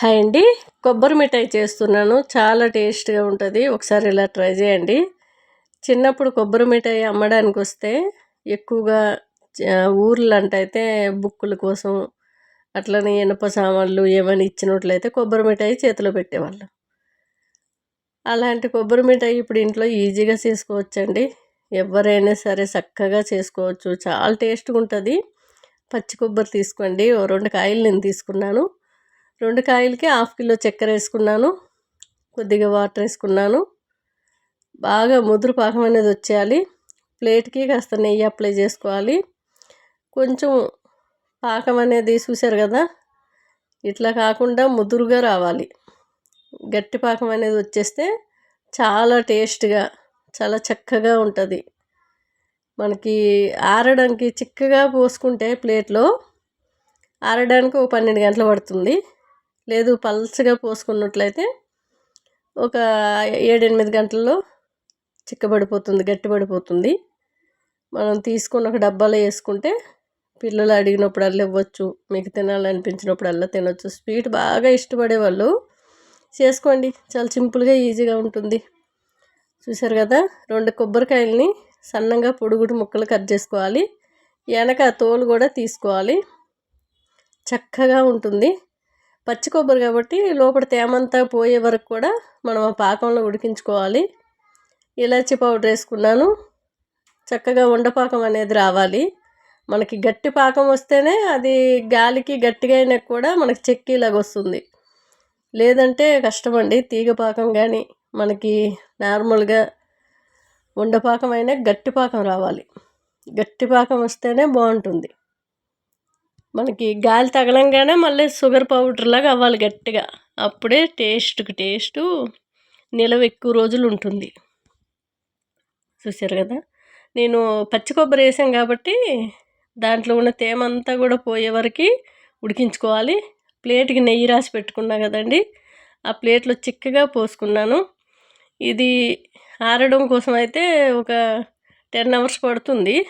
Hi అండి. కొబ్బరి మిఠాయి చేస్తున్నాను. చాలా టేస్ట్గా ఉంటుంది. ఒకసారి ఇలా ట్రై చేయండి. చిన్నప్పుడు కొబ్బరి మిఠాయి అమ్మడానికి వస్తే ఎక్కువగా ఊర్లంటైతే బుక్కుల కోసం అట్లనే ఇనప సామాన్లు ఏమైనా ఇచ్చినట్లయితే కొబ్బరి మిఠాయి చేతిలో పెట్టేవాళ్ళు. అలాంటి కొబ్బరి మిఠాయి ఇప్పుడు ఇంట్లో ఈజీగా చేసుకోవచ్చండి. ఎవరైనా సరే చక్కగా చేసుకోవచ్చు. చాలా టేస్ట్గా ఉంటుంది. పచ్చి కొబ్బరి తీసుకోండి. ఓ రెండు కాయలు నేను తీసుకున్నాను. రెండు కాయలకి హాఫ్ కిలో చక్కెర వేసుకున్నాను. కొద్దిగా వాటర్ వేసుకున్నాను. బాగా ముదురు పాకం అనేది వచ్చేయాలి. ప్లేట్కి కాస్త నెయ్యి అప్లై చేసుకోవాలి. కొంచెం పాకం అనేది చూశారు కదా? ఇట్లా కాకుండా ముదురుగా రావాలి. గట్టి పాకం అనేది వచ్చేస్తే చాలా టేస్ట్గా చాలా చక్కగా ఉంటుంది. మనకి ఆరడానికి చిక్కగా పోసుకుంటే ప్లేట్లో ఆరడానికి ఒక పన్నెండు గంటలు పడుతుంది. లేదు పల్చగా పోసుకున్నట్లయితే ఒక ఏడెనిమిది గంటల్లో చిక్కబడిపోతుంది గట్టిపడిపోతుంది మనం తీసుకున్న ఒక డబ్బాలో వేసుకుంటే పిల్లలు అడిగినప్పుడల్లా ఇవ్వచ్చు మీకు తినాలనిపించినప్పుడల్లా తినొచ్చు. స్వీట్ బాగా ఇష్టపడే వాళ్ళు చేసుకోండి చాలా సింపుల్గా ఈజీగా ఉంటుంది. చూసారు కదా రెండు కొబ్బరికాయలని సన్నంగా పొడుగుడు ముక్కలు కట్ చేసుకోవాలి. వెనక తోలు కూడా తీసుకోవాలి. చక్కగా ఉంటుంది. పచ్చి కొబ్బరి కాబట్టి లోపల తేమంతా పోయే వరకు కూడా మనం ఆ పాకంలో ఉడికించుకోవాలి. ఇలాచి పౌడర్ వేసుకున్నాను. చక్కగా ఉండపాకం అనేది రావాలి. మనకి గట్టి పాకం వస్తేనే అది గాలికి గట్టిగా అయినా కూడా మనకి చెక్కీలాగా వస్తుంది. లేదంటే కష్టమండి తీగ పాకం కానీ మనకి నార్మల్గా ఉండపాకం అయినా గట్టి పాకం రావాలి. గట్టి పాకం వస్తేనే బాగుంటుంది. మనకి గాలి తగలంగానే మళ్ళీ షుగర్ పౌడర్ లాగా అవ్వాలి గట్టిగా. అప్పుడే టేస్ట్కి టేస్టు నిలవ ఎక్కువ రోజులు ఉంటుంది. చూసారు కదా? నేను పచ్చి కొబ్బరి వేసాం కాబట్టి దాంట్లో ఉన్న తేమ అంతా కూడా పోయే వరకు ఉడికించుకోవాలి. ప్లేట్కి నెయ్యి రాసి పెట్టుకున్నా కదండి ఆ ప్లేట్లో చిక్కగా పోసుకున్నాను. ఇది ఆరడం కోసం అయితే ఒక టెన్ అవర్స్ పడుతుంది.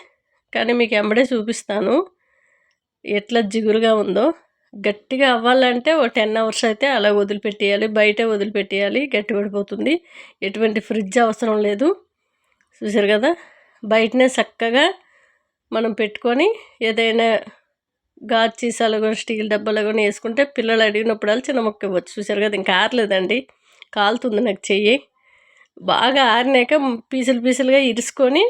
కానీ మీకు ఎంబడే చూపిస్తాను. ఎట్లా జిగురుగా ఉందో గట్టిగా అవ్వాలంటే ఒక టెన్ అవర్స్ అయితే అలా వదిలిపెట్టేయాలి బయటే వదిలిపెట్టేయాలి గట్టి పడిపోతుంది. ఎటువంటి ఫ్రిడ్జ్ అవసరం లేదు. చూసారు కదా? బయటనే చక్కగా మనం పెట్టుకొని ఏదైనా గాజు సీసాలు కానీ స్టీల్ డబ్బాలు కానీ వేసుకుంటే పిల్లలు అడిగినప్పుడు చిన్న మొక్క ఇవ్వచ్చు. చూసారు కదా? ఇంకా ఆరలేదండి. కాలుతుంది నాకు చెయ్యి. బాగా ఆరినాక పీసులు పీసులుగా ఇరుసుకొని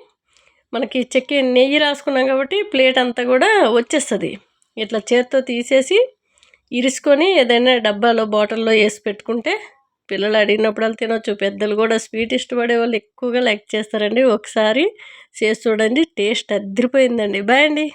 మనకి చెక్కి నెయ్యి రాసుకున్నాం కాబట్టి ప్లేట్ అంతా కూడా వచ్చేస్తుంది. ఇట్లా చేత్తో తీసేసి ఇరుసుకొని ఏదైనా డబ్బాలో బాటిల్లో వేసి పెట్టుకుంటే పిల్లలు అడిగినప్పుడు తినొచ్చు. పెద్దలు కూడా స్వీట్ ఇష్టపడే వాళ్ళు ఎక్కువగా లైక్ చేస్తారండి. ఒకసారి చేసి చూడండి టేస్ట్ అద్దరిపోయిందండి బాయ్ అండి.